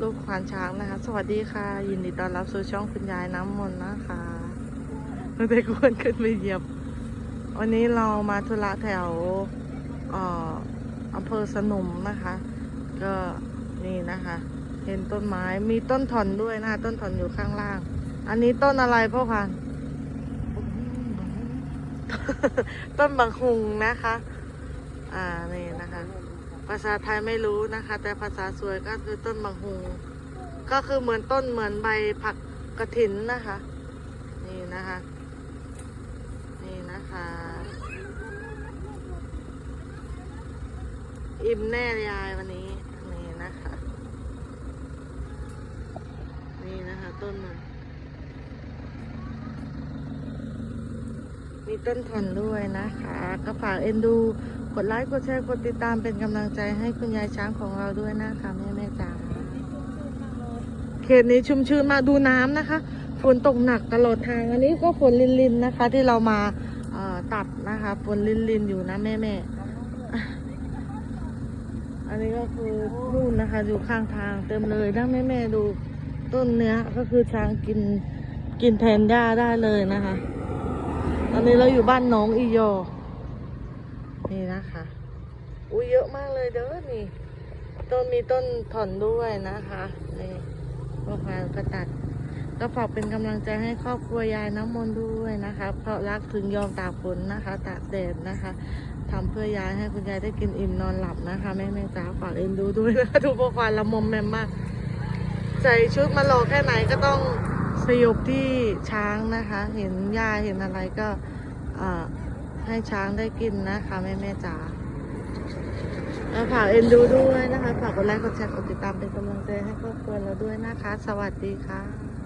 ลูกควานช้างนะคะ สวัสดีค่ะ ยินดีต้อนรับสู่ช่องคุณยายน้ำมนต์นะคะเด็กอ้วนขึ้นไปเหยียบ วันนี้เรามาธุระแถวอำเภอสนมนะคะ ก็นี่นะคะ เห็นต้นไม้มีต้นถอนด้วยนะคะต้นถอนอยู่ข้างล่าง อันนี้ต้นอะไรพ่อพันต้นบางฮุงนะคะ อ่านี่นะคะ ภาษาไทยไม่รู้นะคะ แต่ภาษาสวยก็คือต้นบางฮุงก็คือเหมือนต้นเหมือนใบผักกระถินนะคะ นี่นะคะ นี่นะคะ อิ่มแน่ยายวันนี้นี่นะคะ นี่นะคะ ต้นมัน มีต้นถอนด้วยนะคะ ก็ฝากเอ็นดู กดไลค์กดแชร์กดติดตามเป็นกำลังใจให้คุณยายช้างของเราด้วยนะคะแม่แม่จ๋าเขตนี้ชุ่มชื้นมากดูน้ำนะคะฝนตกหนักตลอดทางอันนี้ก็ฝนลินๆนนะคะ ที่เรามาเอ่อตัดนะคะฝนลินๆอยู่นะแม่แม่ๆอันนี้ก็คือนู่นนะคะ อยู่ข้างทางเต็มเลยนะแม่แม่ๆดูต้นเนื้อก็คือช้างกินกินแทนหญ้าได้เลยนะคะ อันนี้เราอยู่บ้านน้องอีโยอนี่นะคะ อุ้ยเยอะมากเลยเด้อนี่ ต้นมีต้นถอนด้วยนะคะนี่พวกเราก็ตัดก็ฝากเป็นกำลังใจให้ครอบครัวยายน้ำมนต์ด้วยนะคะ เพราะรักถึงยอมตากฝนนะคะ ตากแดดนะคะทำเพื่อยายให้คุณยายได้กินอิ่มนอนหลับนะคะ แม่แม่จ๋าฝากเอ็นดูด้วยนะคะทุกพวกควานละมมแมมมาก ใส่ชุดมาหลอกแค่ไหนก็ต้อง สยบที่ช้างนะคะ เห็นหญ้าเห็นอะไรก็ให้ช้างได้กินนะคะแม่แม่จ๋าฝากเอ็นดูด้วยนะคะฝากกดไลค์กดแชร์กดติดตามเป็นกำลังใจให้ครอบครัวเราด้วยนะคะ สวัสดีค่ะ